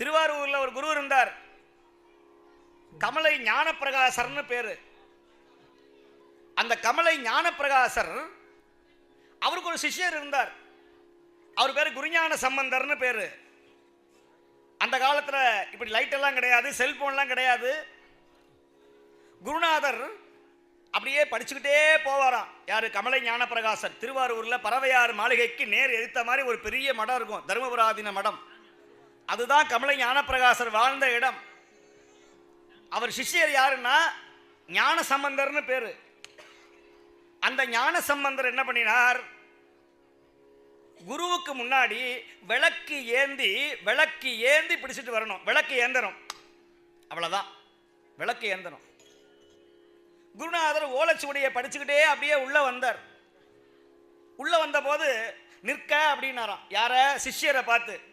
திருவாரூர்ல ஒரு குரு இருந்தார். கமலை ஞானப்பிரகாசர்னு பேரு. அந்த கமலை ஞானப்பிரகாசர் அவருக்கு ஒரு சிஷ்யர் இருந்தார். அவர் பேரு குருஞான சம்பந்தர்னு பேரு. அந்த காலத்துல இப்படி லைட் எல்லாம் கிடையாது செல்போன்லாம் கிடையாது. குருநாதர் அப்படியே படிச்சுக்கிட்டே போவாராம். யாரு? கமலை ஞானப்பிரகாசர். திருவாரூர்ல பறவையார் மாளிகைக்கு நேர் எடுத்த மாதிரி ஒரு பெரிய மடம் இருக்கும். தர்மபுராதீன மடம். அதுதான் கமலை ஞானப்பிரகாசர் வாழ்ந்த இடம். அவர் சிஷ்யர் யாருன்னா ஞான சம்பந்தர்னு பேரு. அந்த ஞான சம்பந்தர் என்ன பண்ணினார்? குருவுக்கு முன்னாடி விளக்கு ஏந்தி விளக்கு ஏந்தி பிடிச்சிட்டு வரணும். விளக்கு ஏந்தணும். அவ்வளோதான் விளக்கு ஏந்தணும். குருநாதர் ஓலைச்சுவடியை படிச்சுக்கிட்டே அப்படியே உள்ளே வந்தார். உள்ளே வந்தபோது நிற்க அப்படின்னாராம். யார? சிஷ்யரை பார்த்து.